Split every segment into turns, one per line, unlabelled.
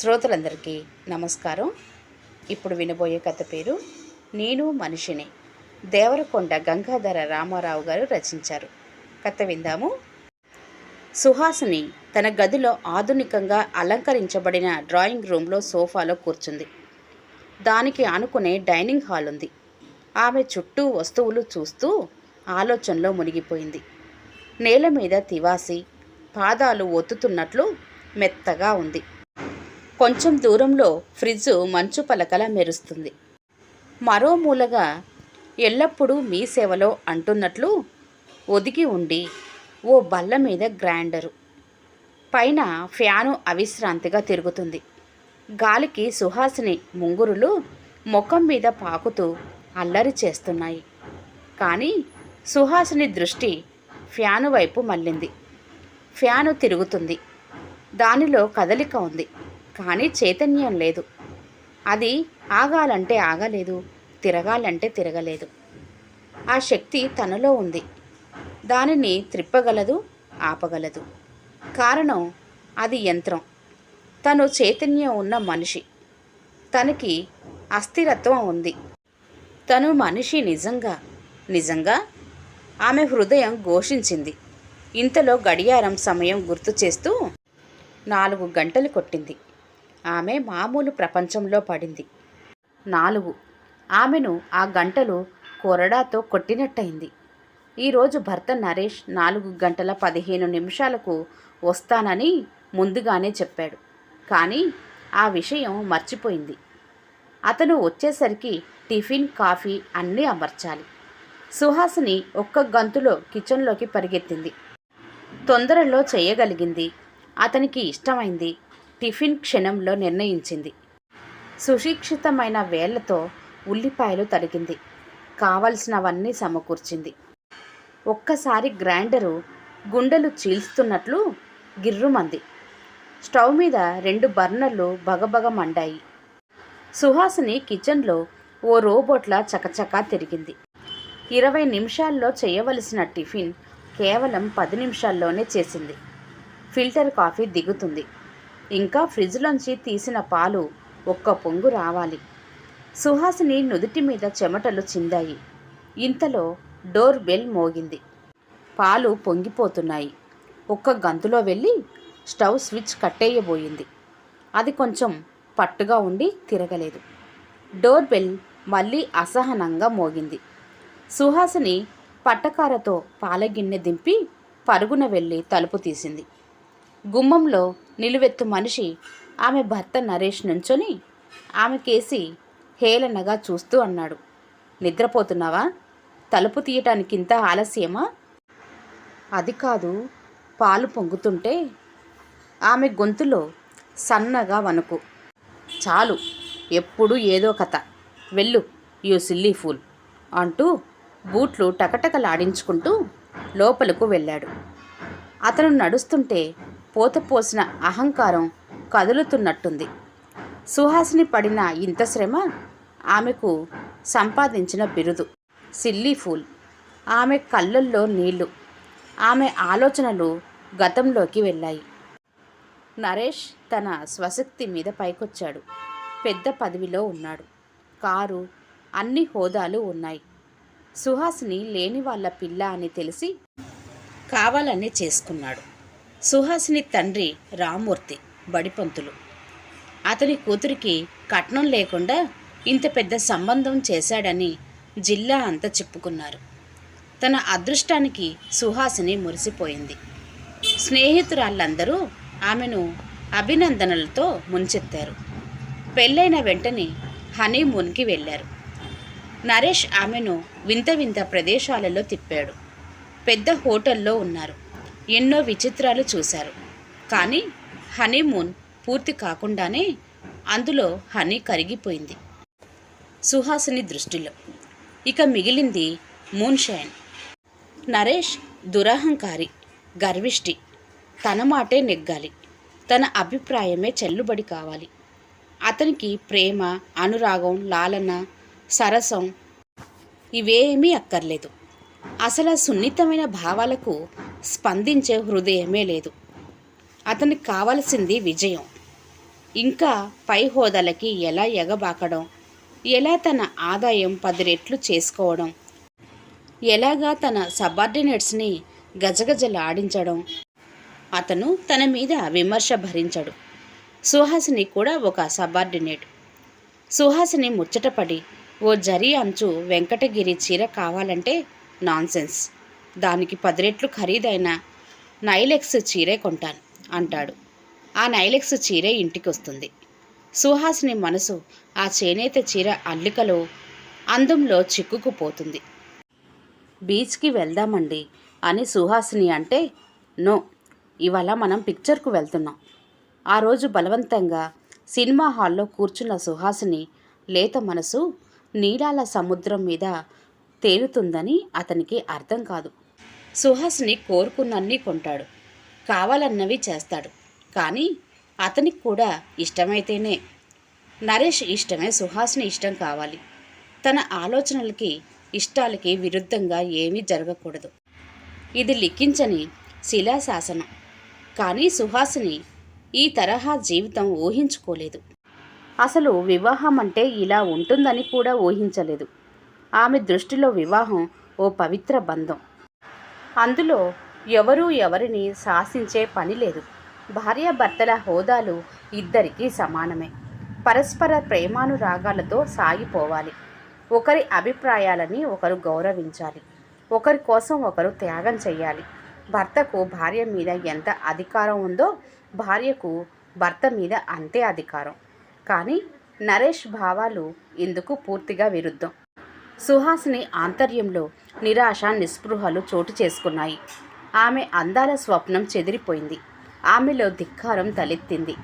శ్రోతలందరికీ నమస్కారం. ఇప్పుడు వినబోయే కథ పేరు నేను మనిషిని. దేవరకొండ గంగాధర రామారావు గారు రచించారు. కథ విందాము. సుహాసిని తన గదిలో ఆధునికంగా అలంకరించబడిన డ్రాయింగ్ రూమ్లో సోఫాలో కూర్చుంది. దానికి ఆనుకునే డైనింగ్ హాల్ ఉంది. ఆమె చుట్టూ వస్తువులు చూస్తూ ఆలోచనలో మునిగిపోయింది. నేల మీద తివాసి పాదాలు ఒత్తుతున్నట్లు మెత్తగా ఉంది. కొంచెం దూరంలో ఫ్రిజ్ మంచు పలకల మెరుస్తుంది. మరో మూలగా ఎల్లప్పుడూ మీ సేవలో అంటున్నట్లు ఒదిగి ఉండి ఓ బల్ల మీద గ్రైండరు. పైన ఫ్యాను అవిశ్రాంతిగా తిరుగుతుంది. గాలికి సుహాసిని ముంగురులు ముఖం మీద పాకుతూ అల్లరి చేస్తున్నాయి. కానీ సుహాసిని దృష్టి ఫ్యాను వైపు మళ్ళింది. ఫ్యాను తిరుగుతుంది. దానిలో కదలిక ఉంది. కానీ చైతన్యం లేదు. అది ఆగాలంటే ఆగలేదు తిరగాలంటే తిరగలేదు. ఆ శక్తి తనలో ఉంది. దానిని త్రిప్పగలదు ఆపగలదు. కారణం అది యంత్రం. తను చైతన్యం ఉన్న మనిషి. తనకి అస్థిరత్వం ఉంది. తను మనిషి నిజంగా నిజంగా? ఆమె హృదయం ఘోషించింది. ఇంతలో గడియారం సమయం గుర్తు చేస్తూ నాలుగు గంటలు కొట్టింది. ఆమె మామూలు ప్రపంచంలో పడింది. నాలుగు. ఆమెను ఆ గంటలు కొరడాతో కొట్టినట్టయింది. ఈరోజు భర్త నరేష్ నాలుగు గంటల పదిహేను నిమిషాలకు వస్తానని ముందుగానే చెప్పాడు. కానీ ఆ విషయం మర్చిపోయింది. అతను వచ్చేసరికి టిఫిన్ కాఫీ అన్నీ అమర్చాలి. సుహాసిని ఒక్క గంతులో కిచెన్లోకి పరిగెత్తింది. తొందరలో చేయగలిగింది. అతనికి ఇష్టమైంది టిఫిన్ క్షణంలో నిర్ణయించింది. సుశిక్షితమైన వేళ్ళతో ఉల్లిపాయలు తరిగింది. కావలసినవన్నీ సమకూర్చింది. ఒక్కసారి గ్రైండరు గుండెలు చీల్స్తున్నట్లు గిర్రుమంది. స్టవ్ మీద రెండు బర్నర్లు బగబగ మండాయి. సుహాసిని కిచెన్లో ఓ రోబోట్లా చకచకా తిరిగింది. ఇరవై నిమిషాల్లో చేయవలసిన టిఫిన్ కేవలం పది నిమిషాల్లోనే చేసింది. ఫిల్టర్ కాఫీ దిగుతుంది. ఇంకా ఫ్రిడ్జ్లోంచి తీసిన పాలు ఒక్క పొంగు రావాలి. సుహాసిని నుదుటి మీద చెమటలు చిందాయి. ఇంతలో డోర్ బెల్ మోగింది. పాలు పొంగిపోతున్నాయి. ఒక్క గంతులో వెళ్ళి స్టవ్ స్విచ్ కట్టేయబోయింది. అది కొంచెం పట్టుగా ఉండి తిరగలేదు. డోర్ బెల్ మళ్ళీ అసహనంగా మోగింది. సుహాసిని పట్టకారతో పాలగిన్నె దింపి పరుగున వెళ్ళి తలుపు తీసింది. గుమ్మంలో నిలువెత్తు మనిషి ఆమె భర్త నరేష్ నుంచొని ఆమె కేసి హేళనగా చూస్తూ అన్నాడు. నిద్రపోతున్నావా? తలుపు తీయటానికి ఇంత ఆలస్యమా? అది కాదు పాలు పొంగుతుంటే ఆమె గొంతులో సన్నగా వణుకు. చాలు ఎప్పుడు ఏదో కథ. వెళ్ళు యూ సిల్లీ ఫూల్ అంటూ బూట్లు టకటకలాడించుకుంటూ లోపలకు వెళ్ళాడు. అతను నడుస్తుంటే పోతపోసిన అహంకారం కదులుతున్నట్టుంది. సుహాసిని పడిన ఇంత శ్రమ ఆమెకు సంపాదించిన బిరుదు. Silly fool. ఆమె కళ్ళల్లో నీళ్ళు. ఆమె ఆలోచనలు గతంలోకి వెళ్ళాయి. నరేష్ తన స్వశక్తి మీద పైకొచ్చాడు. పెద్ద పదవిలో ఉన్నాడు. కారు అన్ని హోదాలు ఉన్నాయి. సుహాసిని లేని వాళ్ళ పిల్ల అని తెలిసి కావాలని చేసుకున్నాడు. సుహాసిని తండ్రి రామూర్తి బడిపంతులు. అతని కూతురికి కట్నం లేకుండా ఇంత పెద్ద సంబంధం చేశాడని జిల్లా అంతా చెప్పుకున్నారు. తన అదృష్టానికి సుహాసిని మురిసిపోయింది. స్నేహితురాళ్ళందరూ ఆమెను అభినందనలతో ముంచెత్తారు. పెళ్ళైన వెంటనే హనీమూన్కి వెళ్ళారు. నరేష్ ఆమెను వింత వింత ప్రదేశాలలో తిప్పాడు. పెద్ద హోటల్లో ఉన్నారు. ఎన్నో విచిత్రాలు చూశారు. కానీ హనీమూన్ పూర్తి కాకుండానే అందులో హనీ కరిగిపోయింది. సుహాసిని దృష్టిలో. ఇక మిగిలింది మూన్ షైన్ నరేష్ దురహంకారి గర్విష్టి. తన మాటే నెగ్గాలి. తన అభిప్రాయమే చెల్లుబడి కావాలి. అతనికి ప్రేమ అనురాగం లాలన సరసం ఇవేమీ అక్కర్లేదు. అసలు సున్నితమైన భావాలకు స్పందించే హృదయమే లేదు. అతనికి కావలసింది విజయం. ఇంకా పై హోదాలకి ఎలా ఎగబాకడం? ఎలా తన ఆదాయం పది రెట్లు చేసుకోవడం? ఎలాగా తన సబార్డినేట్స్ని గజగజలాడించడం? అతను తన మీద విమర్శ భరించడు. సుహాసిని కూడా ఒక సబార్డినేట్. సుహాసిని ముచ్చటపడి ఓ జరి అంచు వెంకటగిరి చీర కావాలంటే నాన్సెన్స్. దానికి పది రెట్లు ఖరీదైన నైలెక్స్ చీరే కొంటాను అంటాడు. ఆ నైలెక్స్ చీరే ఇంటికి వస్తుంది సుహాసిని మనసు ఆ చేనేత చీర అల్లికలో అందంలో చిక్కుకుపోతుంది. బీచ్కి వెళ్దామండి అని సుహాసిని అంటే నో ఇవాళ మనం పిక్చర్కు వెళ్తున్నాం. ఆ రోజు బలవంతంగా సినిమా హాల్లో కూర్చున్న సుహాసిని లేత మనసు నీలాల సముద్రం మీద తేలుతుందని అతనికి అర్థం కాదు. సుహాస్ని కోరుకున్నన్ని కొంటాడు. కావాలన్నవి చేస్తాడు. కానీ అతనికి కూడా ఇష్టమైతేనే. నరేష్ ఇష్టమే సుహాస్ని ఇష్టం కావాలి. తన ఆలోచనలకి ఇష్టాలకి విరుద్ధంగా ఏమీ జరగకూడదు. ఇది లిఖించని శిలాశాసనం. కానీ సుహాసిని ఈ తరహా జీవితం ఊహించుకోలేదు. అసలు వివాహం అంటే ఇలా ఉంటుందని కూడా ఊహించలేదు. ఆమె దృష్టిలో వివాహం ఓ పవిత్ర బంధం. అందులో ఎవరూ ఎవరిని శాసించే పని లేదు. భార్యాభర్తల హోదాలు ఇద్దరికీ సమానమే. పరస్పర ప్రేమానురాగాలతో సాగిపోవాలి. ఒకరి అభిప్రాయాలని ఒకరు గౌరవించాలి. ఒకరి కోసం ఒకరు త్యాగం చేయాలి భర్తకు భార్య మీద ఎంత అధికారం ఉందో భార్యకు భర్త మీద అంతే అధికారం. కానీ నరేష్ భావాలు ఇందుకు పూర్తిగా విరుద్ధం. సుహాసిని ఆంతర్యంలో నిరాశ నిస్పృహలు చోటు చేసుకున్నాయి. ఆమె అందాల స్వప్నం చెదిరిపోయింది. ఆమెలో ధిక్కారం తలెత్తింది.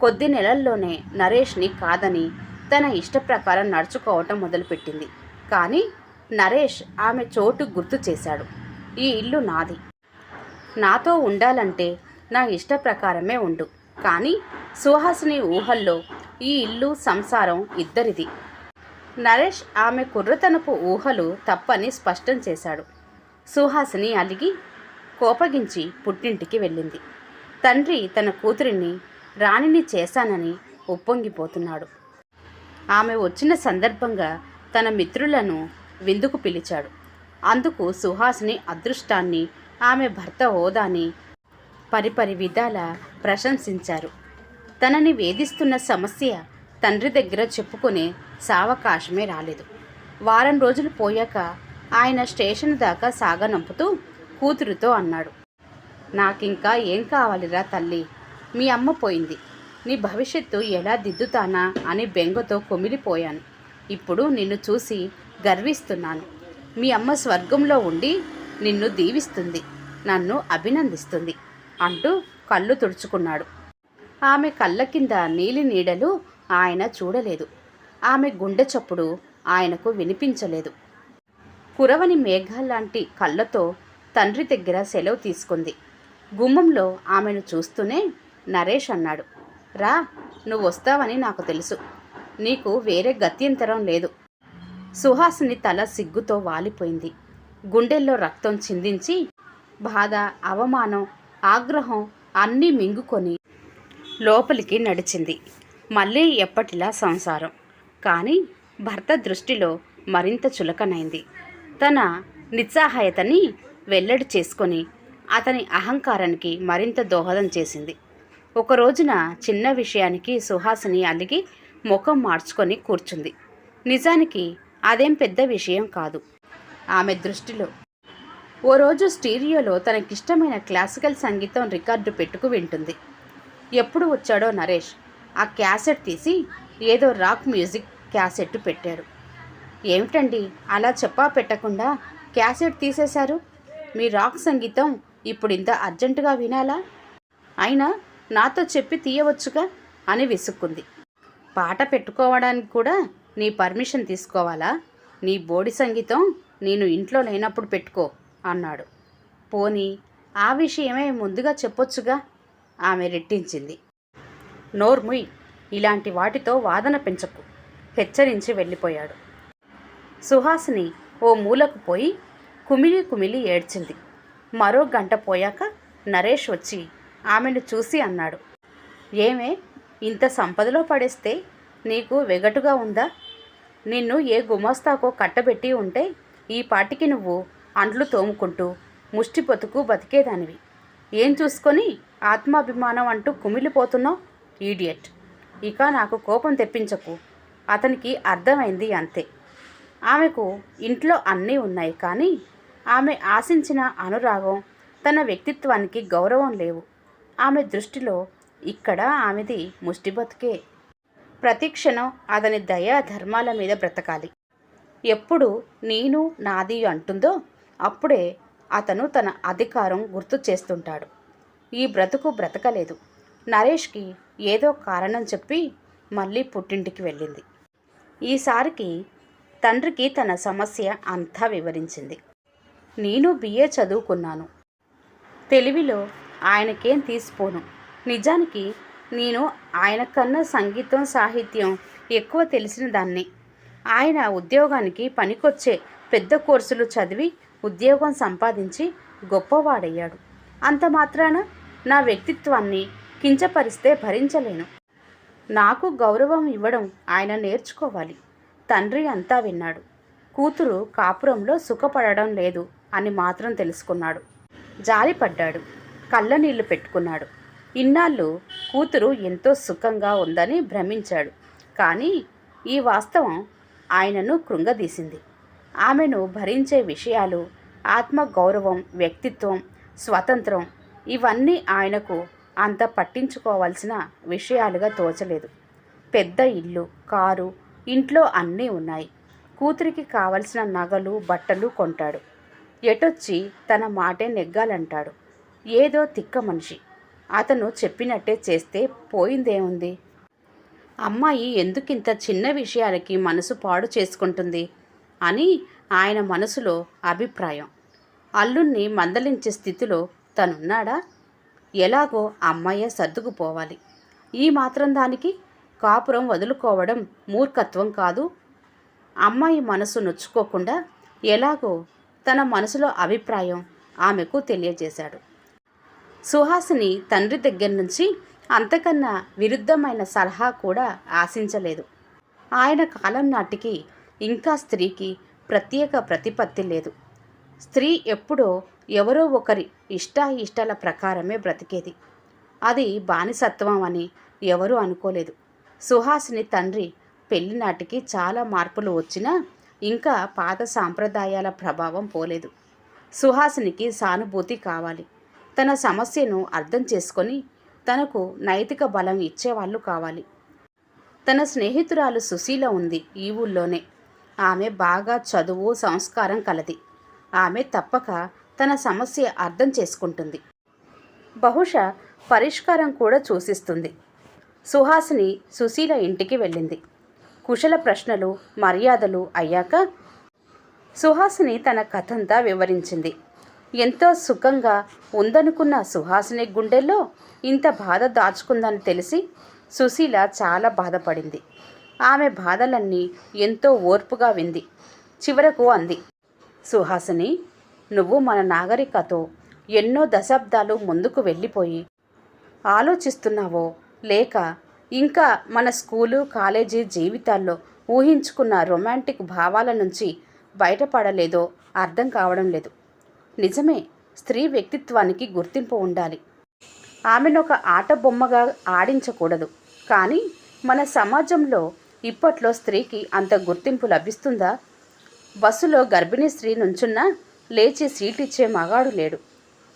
కొద్ది నెలల్లోనే నరేష్ని కాదని తన ఇష్ట ప్రకారం నడుచుకోవటం మొదలుపెట్టింది. కానీ నరేష్ ఆమె చోటు గుర్తు చేశాడు. ఈ ఇల్లు నాది. నాతో ఉండాలంటే నా ఇష్ట ప్రకారమే ఉండు. కానీ సుహాసిని ఊహల్లో ఈ ఇల్లు సంసారం ఇద్దరిది. నరేష్ ఆమె కుర్రతనపు ఊహలు తప్పని స్పష్టం చేశాడు. సుహాసిని అలిగి కోపగించి పుట్టింటికి వెళ్ళింది. తండ్రి తన కూతురిని రాణిని చేశానని ఉప్పొంగిపోతున్నాడు. ఆమె వచ్చిన సందర్భంగా తన మిత్రులను విందుకు పిలిచాడు. అందుకు సుహాసిని అదృష్టాన్ని ఆమె భర్త హోదాని పరిపరి విధాల ప్రశంసించారు. తనని వేధిస్తున్న సమస్య తండ్రి దగ్గర చెప్పుకునే సావకాశమే రాలేదు. వారం రోజులు పోయాక ఆయన స్టేషన్ దాకా సాగనంపుతూ కూతురుతో అన్నాడు నాకింకా ఏం కావాలిరా తల్లి? మీ అమ్మ పోయింది. నీ భవిష్యత్తు ఎలా దిద్దుతానా? అని బెంగతో కొమిలిపోయాను. ఇప్పుడు నిన్ను చూసి గర్విస్తున్నాను. మీ అమ్మ స్వర్గంలో ఉండి నిన్ను దీవిస్తుంది నన్ను అభినందిస్తుంది అంటూ కళ్ళు తుడుచుకున్నాడు. ఆమె కళ్ళ కింద నీలి నీడలు ఆయన చూడలేదు. ఆమె గుండె చప్పుడు ఆయనకు వినిపించలేదు. కురవని మేఘాల్లాంటి కళ్ళతో తండ్రి దగ్గర సెలవు తీసుకుంది. గుమ్మంలో ఆమెను చూస్తూనే నరేష్ అన్నాడు. రా నువ్వు వస్తావని నాకు తెలుసు. నీకు వేరే గత్యంతరం లేదు. సుహాసిని తల సిగ్గుతో వాలిపోయింది. గుండెల్లో రక్తం చిందించి బాధ అవమానం ఆగ్రహం అన్నీ మింగుకొని లోపలికి నడిచింది. మళ్ళీ ఎప్పటిలా సంసారం. కానీ భర్త దృష్టిలో మరింత చులకనైంది. తన నిస్సహాయతని వెల్లడి చేసుకొని అతని అహంకారానికి మరింత దోహదం చేసింది. ఒక రోజున చిన్న విషయానికి సుహాసిని అలిగి ముఖం మార్చుకొని కూర్చుంది. నిజానికి అదేం పెద్ద విషయం కాదు. ఆమె దృష్టిలో ఓ రోజు స్టీరియోలో తనకిష్టమైన క్లాసికల్ సంగీతం రికార్డు పెట్టుకు వింటుంది. ఎప్పుడు వచ్చాడో నరేష్ ఆ క్యాసెట్ తీసి ఏదో రాక్ మ్యూజిక్ క్యాసెట్ పెట్టాడు ఏమిటండి? అలా చెప్పా పెట్టకుండా క్యాసెట్ తీసేశారు? మీ రాక్ సంగీతం ఇప్పుడు ఇంత అర్జెంటుగా వినాలా? అయినా నాతో చెప్పి తీయవచ్చుగా? అని విసుక్కుంది. పాట పెట్టుకోవడానికి కూడా నీ పర్మిషన్ తీసుకోవాలా? నీ బోడి సంగీతం నేను ఇంట్లో లేనప్పుడు పెట్టుకో అన్నాడు. పోనీ ఆ విషయమే ముందుగా చెప్పొచ్చుగా? ఆమె రెట్టించింది. నోర్ముయ్ ఇలాంటి వాటితో వాదన పెంచకు. హెచ్చరించి వెళ్ళిపోయాడు. సుహాసిని ఓ మూలకు పోయి కుమిలి కుమిలి ఏడ్చింది. మరో గంట పోయాక నరేష్ వచ్చి ఆమెను చూసి అన్నాడు. ఏమే ఇంత సంపదలో పడేస్తే నీకు వెగటుగా ఉందా? నిన్ను ఏ గుమాస్తాకో కట్టబెట్టి ఉంటే ఈ పాటికి నువ్వు అంట్లు తోముకుంటూ ముష్టి బతుకు బతికేదానివి. ఏం చూసుకొని ఆత్మాభిమానం అంటూ కుమిలిపోతున్నావు? ఈడియట్. ఇక నాకు కోపం తెప్పించకు. అతనికి అర్థమైంది అంతే. ఆమెకు ఇంట్లో అన్నీ ఉన్నాయి కానీ ఆమె ఆశించిన అనురాగం తన వ్యక్తిత్వానికి గౌరవం లేవు. ఆమె దృష్టిలో ఇక్కడ ఆమెది ముష్టి బతుకే. ప్రతిక్షణం అతని దయా ధర్మాల మీద బ్రతకాలి. ఎప్పుడు నేను నాది అంటుందో అప్పుడే అతను తన అధికారం గుర్తు చేస్తుంటాడు. ఈ బ్రతుకు బ్రతకలేదు. నరేష్కి ఏదో కారణం చెప్పి మళ్ళీ పుట్టింటికి వెళ్ళింది. ఈసారికి తండ్రికి తన సమస్య అంతా వివరించింది. నేను బిఏ చదువుకున్నాను. తెలివిలో ఆయనకేం తీసిపోను. నిజానికి నేను ఆయన కన్నా సంగీతం సాహిత్యం ఎక్కువ తెలిసిన దాన్ని. ఆయన ఉద్యోగానికి పనికొచ్చే పెద్ద కోర్సులు చదివి ఉద్యోగం సంపాదించి గొప్పవాడయ్యాడు. అంత మాత్రాన నా వ్యక్తిత్వాన్ని కించపరిస్తే భరించలేను. నాకు గౌరవం ఇవ్వడం ఆయన నేర్చుకోవాలి. తండ్రి అంతా విన్నాడు. కూతురు కాపురంలో సుఖపడడం లేదు అని మాత్రం తెలుసుకున్నాడు. జారిపడ్డాడు కళ్ళ నీళ్ళు పెట్టుకున్నాడు. ఇన్నాళ్ళు కూతురు ఎంతో సుఖంగా ఉందని భ్రమించాడు. కానీ ఈ వాస్తవం ఆయనను కృంగదీసింది. ఆమెను భరించే విషయాలు ఆత్మగౌరవం వ్యక్తిత్వం స్వతంత్రం ఇవన్నీ ఆయనకు అంత పట్టించుకోవాల్సిన విషయాలుగా తోచలేదు. పెద్ద ఇల్లు కారు ఇంట్లో అన్నీ ఉన్నాయి. కూతురికి కావలసిన నగలు బట్టలు కొంటాడు. ఎటొచ్చి తన మాటే నెగ్గాలంటాడు. ఏదో తిక్క మనిషి. అతను చెప్పినట్టే చేస్తే పోయిందేముంది? అమ్మాయి ఎందుకింత చిన్న విషయాలకి మనసు పాడు చేసుకుంటుంది? అని ఆయన మనసులో అభిప్రాయం. అల్లుణ్ణి మందలించే స్థితిలో తనున్నాడా? ఎలాగో అమ్మాయే సర్దుకుపోవాలి. ఈ మాత్రం దానికి కాపురం వదులుకోవడం మూర్ఖత్వం కాదు. అమ్మాయి మనసు నొచ్చుకోకుండా ఎలాగో తన మనసులో అభిప్రాయం ఆమెకు తెలియజేశాడు. సుహాసిని తండ్రి దగ్గర నుంచి అంతకన్నా విరుద్ధమైన సలహా కూడా ఆశించలేదు. ఆయన కాలం నాటికి ఇంకా స్త్రీకి ప్రత్యేక ప్రతిపత్తి లేదు. స్త్రీ ఎప్పుడో ఎవరో ఒకరి ఇష్టాయిష్టాల ప్రకారమే బ్రతికేది. అది బానిసత్వం అని ఎవరూ అనుకోలేదు. సుహాసిని తండ్రి పెళ్ళి నాటికి చాలా మార్పులు వచ్చినా ఇంకా పాత సాంప్రదాయాల ప్రభావం పోలేదు. సుహాసినికి సానుభూతి కావాలి. తన సమస్యను అర్థం చేసుకొని తనకు నైతిక బలం ఇచ్చేవాళ్ళు కావాలి. తన స్నేహితురాలు సుశీల ఉంది ఈ ఊళ్ళోనే. ఆమె బాగా చదువు సంస్కారం కలది. ఆమె తప్పక తన సమస్య అర్థం చేసుకుంటుంది. బహుశా పరిష్కారం కూడా చూసిస్తుంది. సుహాసిని సుశీల ఇంటికి వెళ్ళింది. కుశల ప్రశ్నలు మర్యాదలు అయ్యాక సుహాసిని తన కథంతా వివరించింది. ఎంతో సుఖంగా ఉందనుకున్న సుహాసిని గుండెల్లో ఇంత బాధ దాచుకుందని తెలిసి సుశీల చాలా బాధపడింది. ఆమె బాధలన్నీ ఎంతో ఓర్పుగా వింది. చివరకు అంది సుహాసిని నువ్వు మన నాగరికతో ఎన్నో దశాబ్దాలు ముందుకు వెళ్ళిపోయి ఆలోచిస్తున్నావో లేక ఇంకా మన స్కూలు కాలేజీ జీవితాల్లో ఊహించుకున్న రొమాంటిక్ భావాల నుంచి బయటపడలేదో అర్థం కావడం లేదు. నిజమే స్త్రీ వ్యక్తిత్వానికి గుర్తింపు ఉండాలి. ఆమెను ఒక ఆట బొమ్మగా ఆడించకూడదు. కానీ మన సమాజంలో ఇప్పట్లో స్త్రీకి అంత గుర్తింపు లభిస్తుందా? బస్సులో గర్భిణీ స్త్రీ నుంచున్నా లేచి సీట్ ఇచ్చే మగాడు లేడు.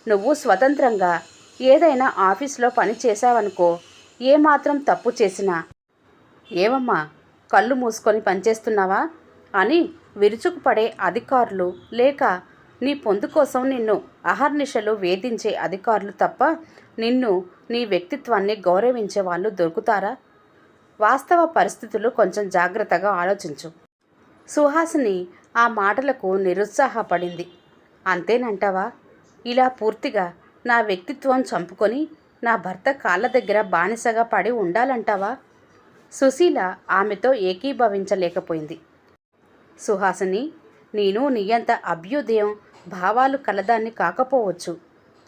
నువ్వు స్వతంత్రంగా ఏదైనా ఆఫీస్లో పని చేశావనుకో ఏమాత్రం తప్పు చేసినా. ఏమమ్మా కళ్ళు మూసుకొని పనిచేస్తున్నావా? అని విరుచుకుపడే అధికారులు లేక నీ పొందు కోసం నిన్ను అహర్నిశలు వేధించే అధికారులు తప్ప నిన్ను నీ వ్యక్తిత్వాన్ని గౌరవించే వాళ్ళు దొరుకుతారా? వాస్తవ పరిస్థితులు కొంచెం జాగ్రత్తగా ఆలోచించు. సుహాసిని ఆ మాటలకు నిరుత్సాహపడింది. అంతేనంటావా? ఇలా పూర్తిగా నా వ్యక్తిత్వం చంపుకొని నా భర్త కాళ్ళ దగ్గర బానిసగా పడి ఉండాలంటావా? సుశీల ఆమెతో ఏకీభవించలేకపోయింది. సుహాసిని నేను నీయంత అభ్యుదయం భావాలు కలదాన్ని కాకపోవచ్చు.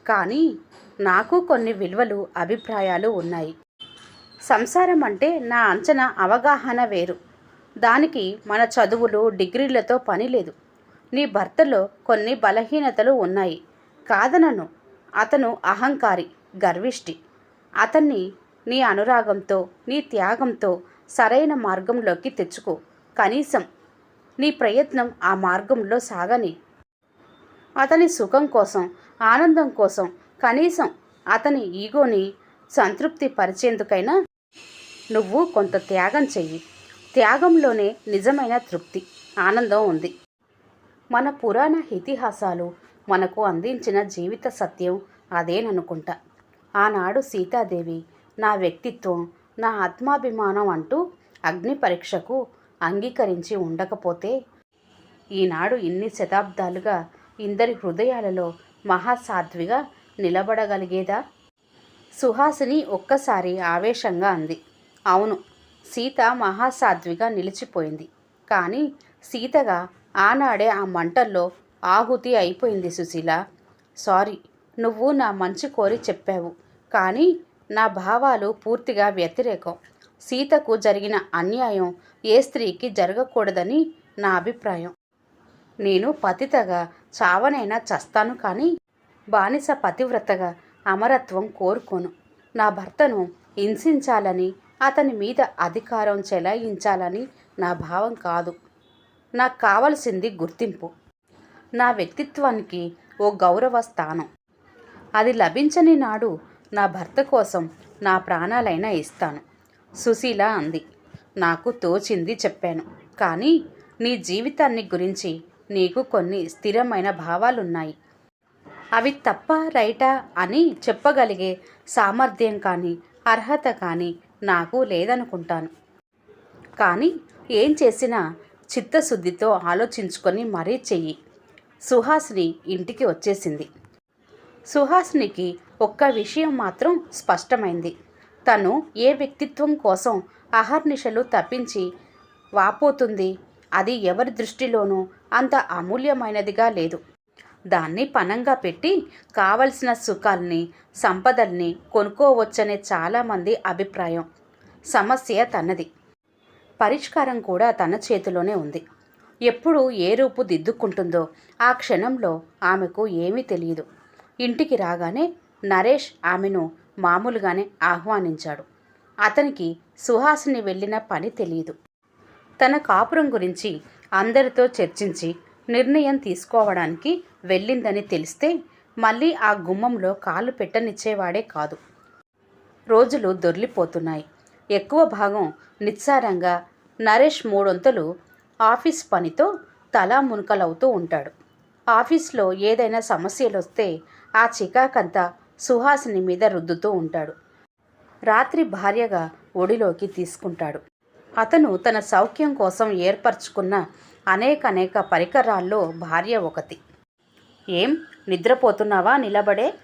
కానీ నాకు కొన్ని విలువలు అభిప్రాయాలు ఉన్నాయి. సంసారం అంటే నా అంచనా అవగాహన వేరు. దానికి మన చదువులు డిగ్రీలతో పని లేదు. నీ భర్తలో కొన్ని బలహీనతలు ఉన్నాయి. కాదనను. అతను అహంకారి గర్విష్టి. అతన్ని నీ అనురాగంతో నీ త్యాగంతో సరైన మార్గంలోకి తెచ్చుకో. కనీసం నీ ప్రయత్నం ఆ మార్గంలో సాగని. అతని సుఖం కోసం ఆనందం కోసం కనీసం అతని ఈగోని సంతృప్తి పరిచేందుకైనా నువ్వు కొంత త్యాగం చెయ్యి. త్యాగంలోనే నిజమైన తృప్తి ఆనందం ఉంది. మన పురాణ ఇతిహాసాలు మనకు అందించిన జీవిత సత్యం అదేననుకుంటా. ఆనాడు సీతాదేవి నా వ్యక్తిత్వం నా ఆత్మాభిమానం అంటూ అగ్ని పరీక్షకు అంగీకరించి ఉండకపోతే ఈనాడు ఇన్ని శతాబ్దాలుగా ఇందరి హృదయాలలో మహాసాధ్విగా నిలబడగలిగేదా? సుహాసిని ఒక్కసారి ఆవేశంగా అంది. అవును సీత మహాసాధ్విగా నిలిచిపోయింది. కానీ సీతగా ఆనాడే ఆ మంటల్లో ఆహుతి అయిపోయింది సుశీల. సారీ నువ్వు నా మంచి కోరి చెప్పావు కానీ నా భావాలు పూర్తిగా వ్యతిరేకం. సీతకు జరిగిన అన్యాయం ఏ స్త్రీకి జరగకూడదని నా అభిప్రాయం. నేను పతితగా చావనైనా చస్తాను కానీ బానిస పతివ్రతగా అమరత్వం కోరుకోను. నా భర్తను హింసించాలని అతని మీద అధికారం చెలాయించాలని నా భావం కాదు. నాకు కావలసింది గుర్తింపు. నా వ్యక్తిత్వానికి ఓ గౌరవ స్థానం. అది లభించని నాడు నా భర్త కోసం నా ప్రాణాలైనా ఇస్తాను. సుశీల అంది. నాకు తోచింది చెప్పాను. కానీ నీ జీవితాన్ని గురించి నీకు కొన్ని స్థిరమైన భావాలున్నాయి. అవి తప్ప రైటా అని చెప్పగలిగే సామర్థ్యం కానీ అర్హత కానీ నాకు లేదనుకుంటాను. కానీ ఏం చేసినా చిత్తశుద్ధితో ఆలోచించుకొని మరీ చెయ్యి. సుహాసిని ఇంటికి వచ్చేసింది. సుహాసినికి ఒక్క విషయం మాత్రం స్పష్టమైంది. తను ఏ వ్యక్తిత్వం కోసం అహర్నిశలు తప్పించి వాపోతుంది? అది ఎవరి దృష్టిలోనూ అంత అమూల్యమైనదిగా లేదు. దాన్ని పనంగా పెట్టి కావలసిన సుఖాల్ని సంపదల్ని కొనుక్కోవచ్చనే చాలామంది అభిప్రాయం. సమస్య తనది. పరిష్కారం కూడా తన చేతిలోనే ఉంది. ఎప్పుడు ఏ రూపు దిద్దుకుంటుందో ఆ క్షణంలో ఆమెకు ఏమీ తెలియదు. ఇంటికి రాగానే నరేష్ ఆమెను మామూలుగానే ఆహ్వానించాడు. అతనికి సుహాసిని వెళ్ళిన పని తెలియదు. తన కాపురం గురించి అందరితో చర్చించి నిర్ణయం తీసుకోవడానికి వెళ్ళిందని తెలిస్తే మళ్ళీ ఆ గుమ్మంలో కాలు పెట్టనిచ్చేవాడే కాదు. రోజులు దొర్లిపోతున్నాయి. ఎక్కువ భాగం నిస్సారంగా నరేష్ మూడొంతులు ఆఫీస్ పనితో తలా మునకలవుతూ ఉంటాడు. ఆఫీస్లో ఏదైనా సమస్యలు వస్తే ఆ చికాకంతా సుహాసిని మీద రుద్దుతూ ఉంటాడు. రాత్రి భార్యగా ఒడిలోకి తీసుకుంటాడు. అతను తన సౌఖ్యం కోసం ఏర్పరచుకున్న అనేక అనేక పరికరాల్లో భార్య ఒకటి. ఏం? నిద్రపోతున్నావా? నిలబడే?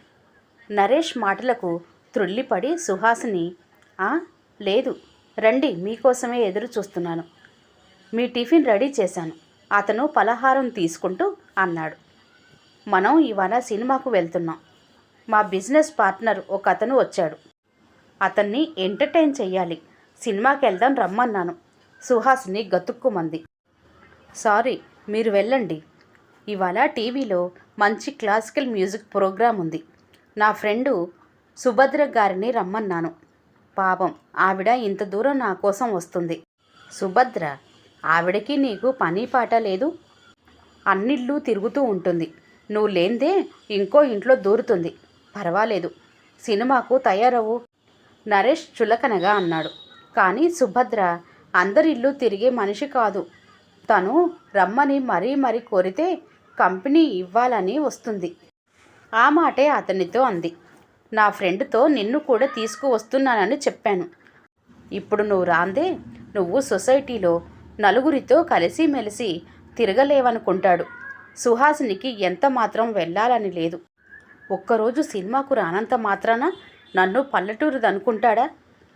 నరేష్ మాటలకు త్రుళ్ళిపడి సుహాసిని "ఆ, లేదు రండి మీకోసమే ఎదురు చూస్తున్నాను. మీ టిఫిన్ రెడీ చేశాను. అతను పలహారం తీసుకుంటూ అన్నాడు. మనం ఇవాళ సినిమాకు వెళ్తున్నాం. మా బిజినెస్ పార్ట్నర్ ఒక అతను వచ్చాడు. అతన్ని ఎంటర్టైన్ చెయ్యాలి. సినిమాకి వెళ్దాం రమ్మన్నాను. సుహాస్ని గతుక్కుమంది. సారీ మీరు వెళ్ళండి. ఇవాళ టీవీలో మంచి క్లాసికల్ మ్యూజిక్ ప్రోగ్రాం ఉంది. నా ఫ్రెండు సుభద్ర గారిని రమ్మన్నాను. పాపం ఆవిడ ఇంత దూరం నా కోసం వస్తుంది. సుభద్ర ఆవిడకి నీకు పని పాట లేదు? అన్నిళ్ళు తిరుగుతూ ఉంటుంది. నువ్వు లేందే ఇంకో ఇంట్లో దూరుతుంది. పర్వాలేదు సినిమాకు తయారవు. నరేష్ చులకనగా అన్నాడు. కానీ సుభద్ర అందరిల్లు తిరిగే మనిషి కాదు. తను రమ్మని మరీ మరీ కోరితే కంపెనీ ఇవ్వాలని వస్తుంది. ఆ మాటే అతనితో అంది. నా ఫ్రెండ్తో నిన్ను కూడా తీసుకువస్తున్నానని చెప్పాను. ఇప్పుడు నువ్వు రాందే నువ్వు సొసైటీలో నలుగురితో కలిసిమెలిసి తిరగలేవనుకుంటాడు. సుహాసినికి ఎంత మాత్రం వెళ్ళాలని లేదు. ఒక్కరోజు సినిమాకు రానంత మాత్రాన నన్ను పల్లెటూరుదనుకుంటాడా?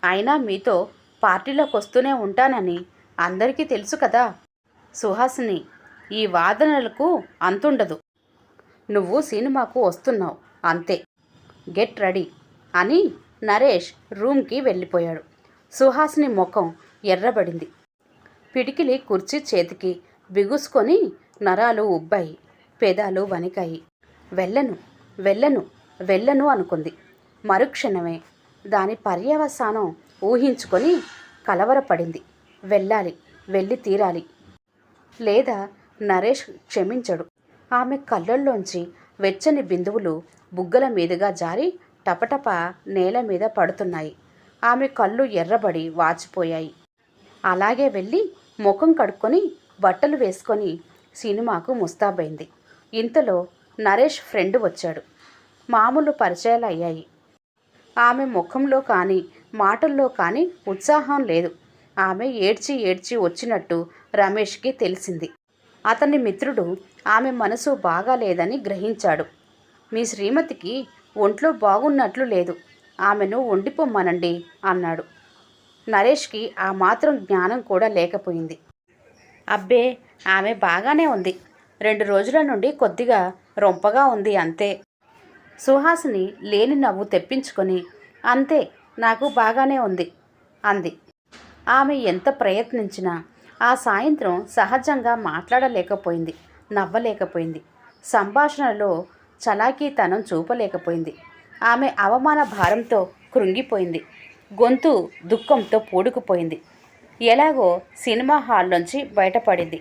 అయినా మీతో పార్టీలోకి వస్తూనే ఉంటానని అందరికీ తెలుసు కదా. సుహాసిని ఈ వాదనలకు అంతుండదు. నువ్వు సినిమాకు వస్తున్నావు అంతే. గెట్ రెడీ అని నరేష్ రూమ్కి వెళ్ళిపోయాడు. సుహాస్ని ముఖం ఎర్రబడింది. పిడికిలి కుర్చీ చేతికి బిగుసుకొని నరాలు ఉబ్బాయి పెదాలు వణికాయి. వెళ్ళను వెళ్ళను వెళ్ళను అనుకుంది. మరుక్షణమే దాని పర్యవసానం ఊహించుకొని కలవరపడింది. వెళ్ళాలి వెళ్ళి తీరాలి. లేదా నరేష్ క్షమించడు. ఆమె కళ్ళల్లోంచి వెచ్చని బిందువులు బుగ్గల మీదుగా జారి టపటప నేల మీద పడుతున్నాయి. ఆమె కళ్ళు ఎర్రబడి వాచిపోయాయి. అలాగే వెళ్ళి ముఖం కడుక్కొని బట్టలు వేసుకొని సినిమాకు ముస్తాబైంది. ఇంతలో నరేష్ ఫ్రెండ్ వచ్చాడు. మామూలు పరిచయాలు అయ్యాయి ఆమె ముఖంలో కానీ మాటల్లో కానీ ఉత్సాహం లేదు. ఆమె ఏడ్చి ఏడ్చి వచ్చినట్టు రమేష్కి తెలిసింది. అతని మిత్రుడు ఆమె మనసు బాగాలేదని గ్రహించాడు. మీ శ్రీమతికి ఒంట్లో బాగున్నట్లు లేదు. ఆమెను వండిపోమ్మనండి అన్నాడు. నరేష్కి ఆ మాత్రం జ్ఞానం కూడా లేకపోయింది. అబ్బే ఆమె బాగానే ఉంది. రెండు రోజుల నుండి కొద్దిగా రొంపగా ఉంది అంతే. సుహాసిని లేని నవ్వు తెప్పించుకొని అంతే నాకు బాగానే ఉంది అంది. ఆమె ఎంత ప్రయత్నించినా ఆ సాయంత్రం సహజంగా మాట్లాడలేకపోయింది నవ్వలేకపోయింది. సంభాషణలో చలాకీతనం చూపలేకపోయింది. ఆమె అవమాన భారంతో కృంగిపోయింది. గొంతు దుఃఖంతో పూడుకుపోయింది. ఎలాగో సినిమా హాల్లోంచి బయటపడింది.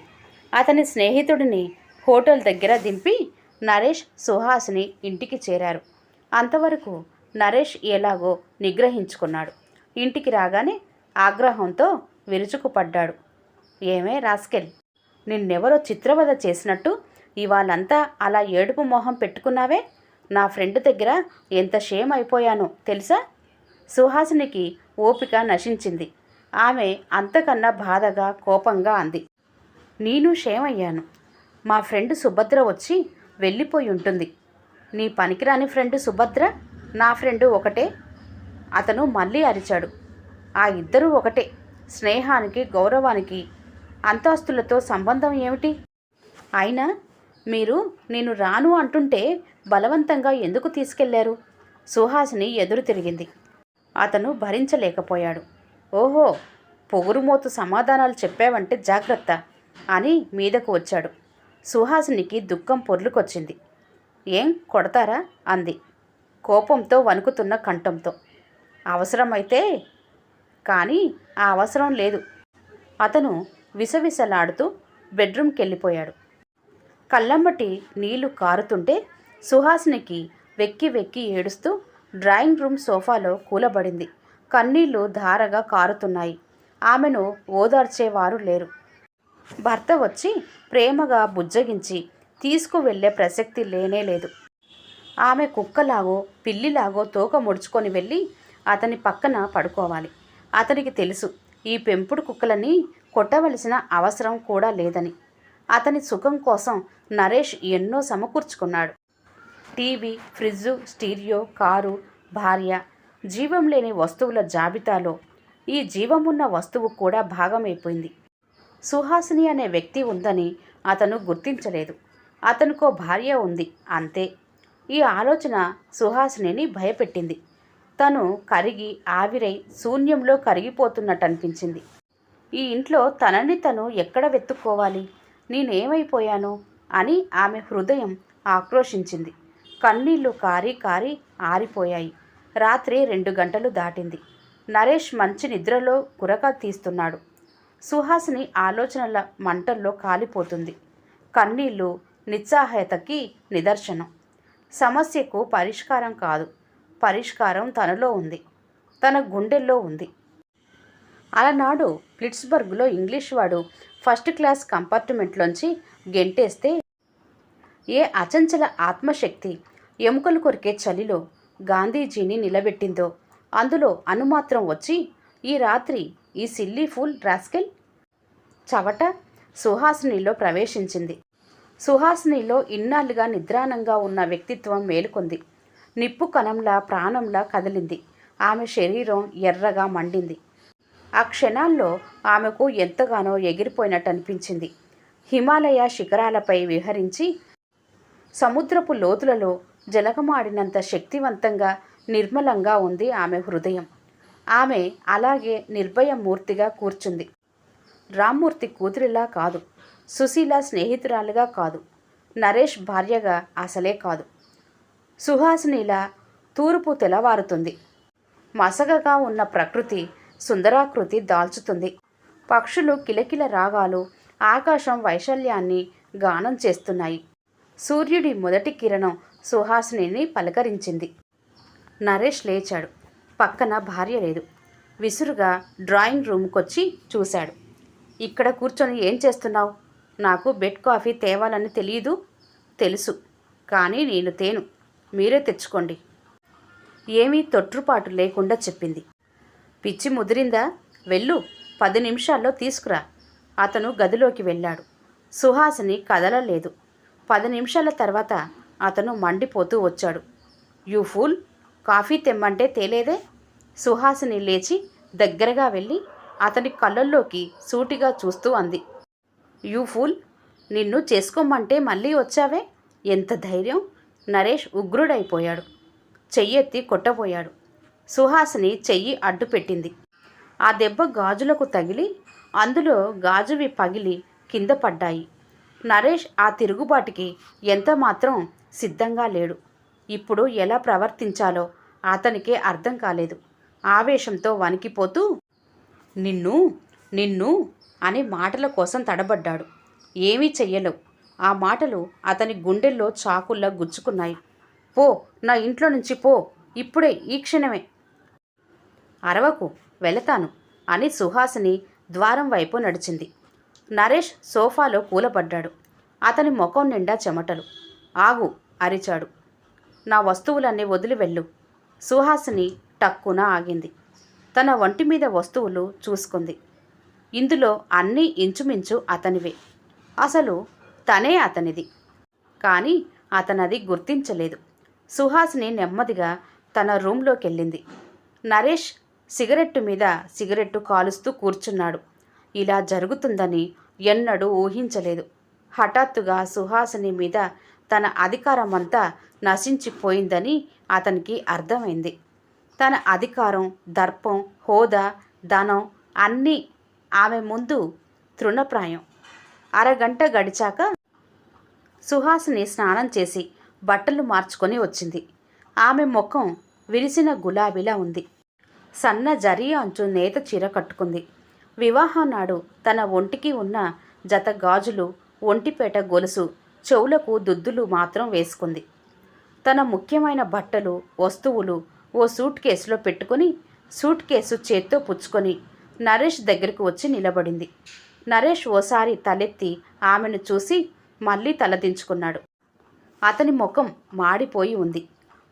అతని స్నేహితుడిని హోటల్ దగ్గర దింపి నరేష్ సుహాస్ని ఇంటికి చేరారు. అంతవరకు నరేష్ ఎలాగో నిగ్రహించుకున్నాడు. ఇంటికి రాగానే ఆగ్రహంతో విరుచుకుపడ్డాడు. ఏమే రాస్కెల్ నిన్నెవరో చిత్రవద చేసినట్టు ఇవాళంతా అలా ఏడుపు మొహం పెట్టుకున్నావే? నా ఫ్రెండ్ దగ్గర ఎంత షేమ్ అయిపోయానో తెలుసా? సుహాసినికి ఓపిక నశించింది. ఆమె అంతకన్నా బాధగా కోపంగా అంది. నేను షేమ్ అయ్యాను. మా ఫ్రెండ్ సుభద్ర వచ్చి వెళ్ళిపోయి ఉంటుంది. నీ పనికిరాని ఫ్రెండ్ సుభద్ర? నా ఫ్రెండు ఒకటే. అతను మళ్ళీ అరిచాడు. ఆ ఇద్దరూ ఒకటే. స్నేహానికి గౌరవానికి అంతస్తులతో సంబంధం ఏమిటి? అయినా మీరు నేను రాను అంటుంటే బలవంతంగా ఎందుకు తీసుకెళ్ళారు? సుహాసిని ఎదురు తిరిగింది. అతను భరించలేకపోయాడు. ఓహో పొగురుమోతు సమాధానాలు చెప్పావంటే జాగ్రత్త అని మీదకు వచ్చాడు. సుహాసినికి దుఃఖం పొర్లుకొచ్చింది. ఏం కొడతారా? అంది. కోపంతో వణుకుతున్న కంఠంతో. అవసరమైతే కానీ ఆ అవసరం లేదు. అతను విసవిసలాడుతూ బెడ్రూమ్కి వెళ్ళిపోయాడు కళ్ళమ్మటి నీళ్ళు కారుతుంటే సుహాసినికి వెక్కి వెక్కి ఏడుస్తూ డ్రాయింగ్ రూమ్ సోఫాలో కూలబడింది. కన్నీళ్ళు ధారగా కారుతున్నాయి. ఆమెను ఓదార్చేవారు లేరు. భర్త వచ్చి ప్రేమగా బుజ్జగించి తీసుకువెళ్ళే ప్రసక్తి లేనే లేదు. ఆమె కుక్కలాగో పిల్లిలాగో తోక ముడుచుకొని వెళ్ళి అతని పక్కన పడుకోవాలి. అతనికి తెలుసు ఈ పెంపుడు కుక్కలని కొట్టవలసిన అవసరం కూడా లేదని. అతని సుఖం కోసం నరేష్ ఎన్నో సమకూర్చుకున్నాడు. టీవీ ఫ్రిడ్జు స్టీరియో కారు భార్య జీవం లేని వస్తువుల జాబితాలో ఈ జీవమున్న వస్తువు కూడా భాగమైపోయింది. సుహాసిని అనే వ్యక్తి ఉందని అతను గుర్తించలేదు. అతనికో భార్య ఉంది అంతే. ఈ ఆలోచన సుహాసినిని భయపెట్టింది. తను కరిగి ఆవిరై శూన్యంలో కరిగిపోతున్నట్టు అనిపించింది ఈ ఇంట్లో తనని తను ఎక్కడ వెతుక్కోవాలి? నేనేమైపోయాను? అని ఆమె హృదయం ఆక్రోషించింది కన్నీళ్ళు కారి కారి ఆరిపోయాయి. రాత్రి రెండు గంటలు దాటింది. నరేష్ మంచి నిద్రలో కురక తీస్తున్నాడు. సుహాసిని ఆలోచనల మంటల్లో కాలిపోతుంది. కన్నీళ్ళు నిస్సహాయతకి నిదర్శనం. సమస్యకు పరిష్కారం కాదు. పరిష్కారం తనలో ఉంది. తన గుండెల్లో ఉంది. అలనాడు ప్లిట్స్బర్గ్లో ఇంగ్లీష్ వాడు ఫస్ట్ క్లాస్ కంపార్ట్మెంట్లోంచి గెంటేస్తే ఏ అచంచల ఆత్మశక్తి ఎముకలు కొరికే చలిలో గాంధీజీని నిలబెట్టిందో? అందులో అనుమాత్రం వచ్చి ఈ రాత్రి ఈ సిల్లీ ఫూల్ రాస్కెల్? చవట సుహాసినిలో ప్రవేశించింది. సుహాసినిలో ఇన్నాళ్ళుగా నిద్రానంగా ఉన్న వ్యక్తిత్వం మేలుకొంది. నిప్పు కణంలా ప్రాణంలా కదిలింది. ఆమె శరీరం ఎర్రగా మండింది. ఆ క్షణాల్లో ఆమెకు ఎంతగానో ఎగిరిపోయినట్టు అనిపించింది. హిమాలయ శిఖరాలపై విహరించి సముద్రపు లోతులలో జలకమాడినంత శక్తివంతంగా నిర్మలంగా ఉంది ఆమె హృదయం. ఆమె అలాగే నిర్భయమూర్తిగా కూర్చుంది. రామ్మూర్తి కూతురిలా కాదు సుశీల స్నేహితురాలుగా కాదు నరేష్ భార్యగా అసలే కాదు. సుహాసినిలా తూర్పు తెలవారుతుంది మసగగా ఉన్న ప్రకృతి సుందరాకృతి దాల్చుతుంది. పక్షులు కిలకిల రాగాలు ఆకాశం వైశల్యాన్ని గానం చేస్తున్నాయి. సూర్యుడి మొదటి కిరణం సుహాసినిని పలకరించింది. నరేష్ లేచాడు. పక్కన భార్య లేదు. విసురుగా డ్రాయింగ్ రూమ్కొచ్చి చూశాడు. ఇక్కడ కూర్చొని ఏం చేస్తున్నావు? నాకు బెడ్ కాఫీ తేవాలని తెలియదు తెలుసు. కానీ నేను తేను. మీరే తెచ్చుకోండి. ఏమీ తొట్టుపాటు లేకుండా చెప్పింది. పిచ్చి ముదిరిందా? వెళ్ళు పది నిమిషాల్లో తీసుకురా. అతను గదిలోకి వెళ్ళాడు. సుహాసిని కదలలేదు. పది నిమిషాల తర్వాత అతను మండిపోతూ వచ్చాడు. యూ ఫూల్ కాఫీ తెమ్మంటే తేలేదే? సుహాసిని లేచి దగ్గరగా వెళ్ళి అతని కళ్ళల్లోకి సూటిగా చూస్తూ అంది. యూ ఫూల్ నిన్ను చేసుకోమంటే మళ్ళీ వచ్చావే? ఎంత ధైర్యం! నరేష్ ఉగ్రుడైపోయాడు. చెయ్యెత్తి కొట్టబోయాడు. సుహాసిని చెయ్యి అడ్డు పెట్టింది. ఆ దెబ్బ గాజులకు తగిలి అందులో గాజువి పగిలి కింద పడ్డాయి. నరేష్ ఆ తిరుగుబాటుకి ఎంత మాత్రం సిద్ధంగా లేడు. ఇప్పుడు ఎలా ప్రవర్తించాలో అతనికే అర్థం కాలేదు. ఆవేశంతో వణికిపోతూ నిన్ను నిన్ను అని మాటల కోసం తడబడ్డాడు. ఏమీ చెయ్యలేవు. ఆ మాటలు అతని గుండెల్లో చాకుల్లా గుచ్చుకున్నాయి. పో నా ఇంట్లో నుంచి పో. ఇప్పుడే ఈ క్షణమే. అరవకు వెళతాను అని సుహాసిని ద్వారం వైపు నడిచింది. నరేష్ సోఫాలో కూలబడ్డాడు. అతని ముఖం నిండా చెమటలు. ఆగు అరిచాడు. నా వస్తువులన్నీ వదిలి వెళ్ళు సుహాసిని టక్కున ఆగింది. తన ఒంటి మీద వస్తువులు చూసుకుంది. ఇందులో అన్నీ ఇంచుమించు అతనివే. అసలు తనే అతనిది. కానీ అతనది గుర్తించలేదు. సుహాసిని నెమ్మదిగా తన రూంలోకి వెళ్ళింది నరేష్ సిగరెట్టు మీద సిగరెట్టు కాలుస్తూ కూర్చున్నాడు. ఇలా జరుగుతుందని ఎన్నడూ ఊహించలేదు. హఠాత్తుగా సుహాసిని మీద తన అధికారమంతా నశించిపోయిందని అతనికి అర్థమైంది. తన అధికారం దర్పం హోదా ధనం అన్నీ ఆమె ముందు తృణప్రాయం. అరగంట గడిచాక సుహాసిని స్నానం చేసి బట్టలు మార్చుకొని వచ్చింది. ఆమె ముఖం విరిసిన గులాబీలా ఉంది. సన్న జరి అంచు నేత చీర కట్టుకుంది. వివాహం నాడు తన ఒంటికి ఉన్న జత గాజులు ఒంటిపేట గొలుసు చెవులకు దుద్దులు మాత్రం వేసుకుంది. తన ముఖ్యమైన బట్టలు వస్తువులు ఓ సూట్ కేసులో పెట్టుకుని సూట్ కేసు చేత్తో పుచ్చుకొని నరేష్ దగ్గరకు వచ్చి నిలబడింది. నరేష్ ఓసారి తలెత్తి ఆమెను చూసి మళ్ళీ తలదించుకున్నాడు అతని ముఖం మాడిపోయి ఉంది.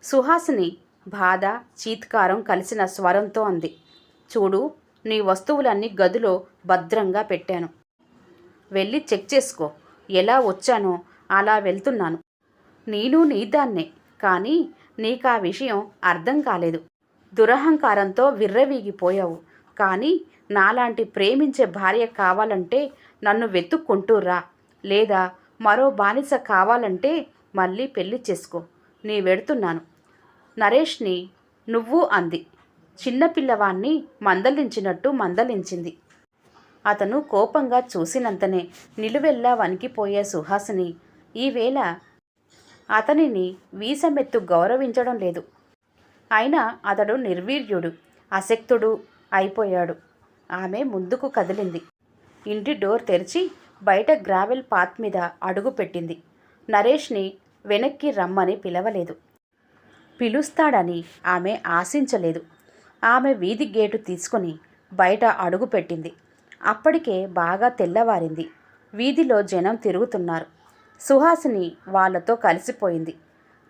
సుహాసిని బాధ చీత్కారం కలిసిన స్వరంతో అంది. చూడు నీ వస్తువులన్నీ గదిలో భద్రంగా పెట్టాను. వెళ్ళి చెక్ చేసుకో. ఎలా వచ్చానో అలా వెళ్తున్నాను. నేను నీదాన్నే కానీ నీకు ఆ విషయం అర్థం కాలేదు. దురహంకారంతో విర్రవీగిపోయావు. కానీ నాలాంటి ప్రేమించే భార్య కావాలంటే నన్ను వెతుక్కుంటూ రా. లేదా మరో బానిస కావాలంటే మళ్ళీ పెళ్ళి చేసుకో. నీ వెడుతున్నాను. నరేష్ని నువ్వు అంది. చిన్నపిల్లవాణ్ణి మందలించినట్టు మందలించింది. అతను కోపంగా చూసినంతనే నిలువెల్లా వణికిపోయే సుహాసిని ఈవేళ అతనిని వీసమెత్తు గౌరవించడం లేదు. అయినా అతడు నిర్వీర్యుడు అశక్తుడు అయిపోయాడు. ఆమె ముందుకు కదిలింది. ఇంటి డోర్ తెరిచి బయట గ్రావెల్ పాత్ మీద అడుగు పెట్టింది. నరేష్ని వెనక్కి రమ్మని పిలవలేదు. పిలుస్తాడని ఆమె ఆశించలేదు. ఆమె వీధి గేటు తీసుకొని బయట అడుగు పెట్టింది. అప్పటికే బాగా తెల్లవారింది. వీధిలో జనం తిరుగుతున్నారు. సుహాసిని వాళ్ళతో కలిసిపోయింది.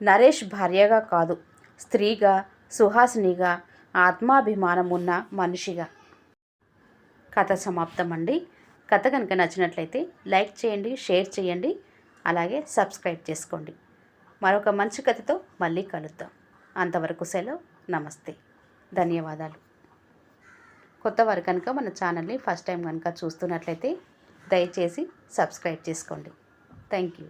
నరేష్ భార్యగా కాదు స్త్రీగా సుహాసినిగా ఆత్మాభిమానం ఉన్న మనిషిగా. కథ సమాప్తం అండి కథ కనుక నచ్చినట్లయితే లైక్ చేయండి షేర్ చేయండి అలాగే సబ్స్క్రైబ్ చేసుకోండి. మరొక మంచి కథతో మళ్ళీ కలుద్దాం. అంతవరకు సెలవు. నమస్తే. ధన్యవాదాలు. కొత్త వారు కనుక మన ఛానల్ని ఫస్ట్ టైం కనుక చూస్తున్నట్లయితే దయచేసి సబ్స్క్రైబ్ చేసుకోండి. Thank you.